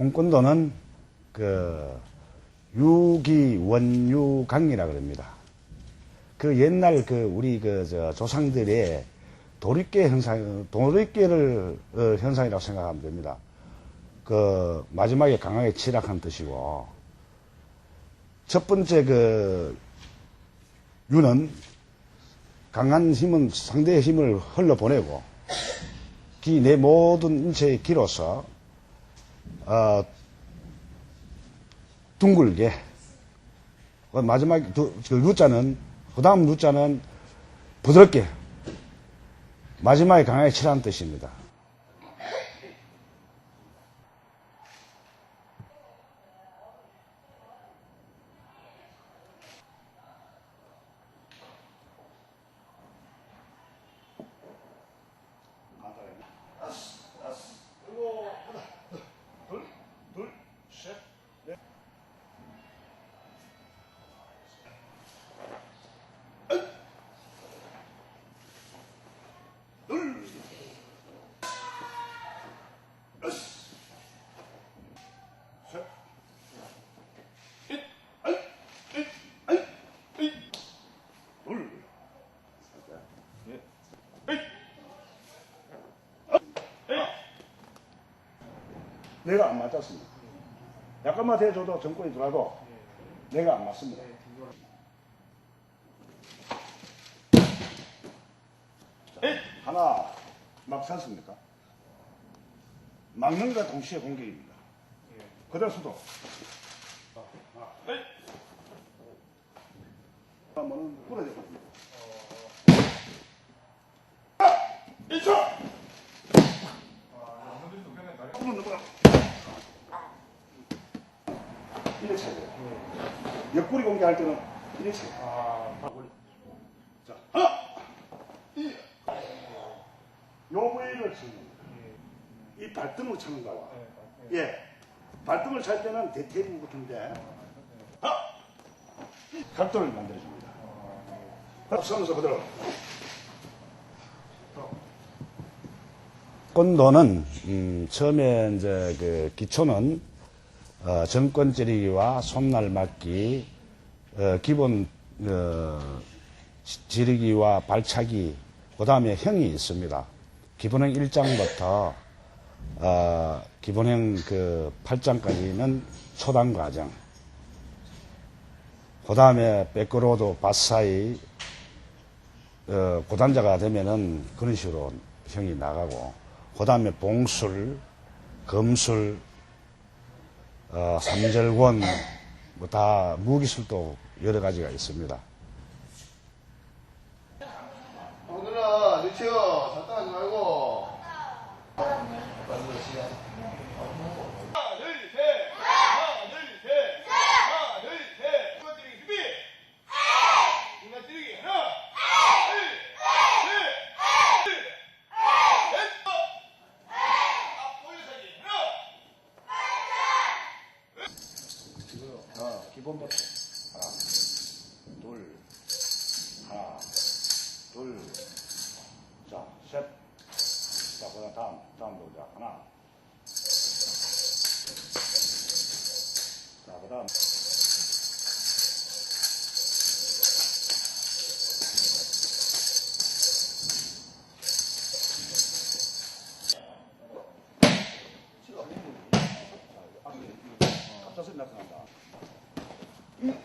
홍건도는 그 유기 원유강이라 그럽니다. 그 옛날 그 우리 그 저 조상들의 도립계 현상, 도립계를 어, 현상이라고 생각하면 됩니다. 그 마지막에 강하게 치락한 뜻이고 첫 번째 그 유는 강한 힘은 상대의 힘을 흘러보내고 기 내 모든 인체의 기로서 어, 둥글게 그 마지막 두, 그 루자는 그 다음 루자는 부드럽게 마지막에 강하게 치라는 뜻입니다. 내가 안 맞았습니다. 약간만 대줘도 정권이 들어도 내가 안 맞습니다. 자, 하나 막 샀습니까? 막는과 동시에 공격입니다. 그대로 수도. 한번은 부러져 버립니다. 이쪽! 한번 넘어가. 이래 쳐야 돼요. 옆구리 공개할 때는 이래 쳐야 돼요. 자, 하나! 이! 요 부위를 치는. 이 발등을 차는 거와. 예. 발등을 찰 때는 대퇴부 같은데, 하나! 각도를 만들어줍니다. 서면서 그대로. 건도는 음, 처음에 이제 그 기초는 어, 정권 찌르기와 손날 맞기, 어, 기본 어, 지- 지르기와 발차기, 그 다음에 형이 있습니다. 기본형 1장부터 어, 기본형 그 8장까지는 초단 과정. 그 다음에 백그로드 바사이 어, 고단자가 되면은 그런 식으로 형이 나가고, 그 다음에 봉술, 검술, 어, 삼절권, 뭐 다 무기술도 여러 가지가 있습니다. 오늘아 늦지요 잠깐 말고 하나, 둘, 셋. 하나, 둘, 셋. 하나, 둘, 셋. 누가 때리기 준비. 누가 때리기 하나, 둘, 셋, 둘, 셋. 앞 올려서기 자, 기본부터. 하나, 둘, 하나, 둘, 자, 셋. 자, 그 다음, 다음, 다음 동작. 하나. 자, 그 다음. 2つになってんだ。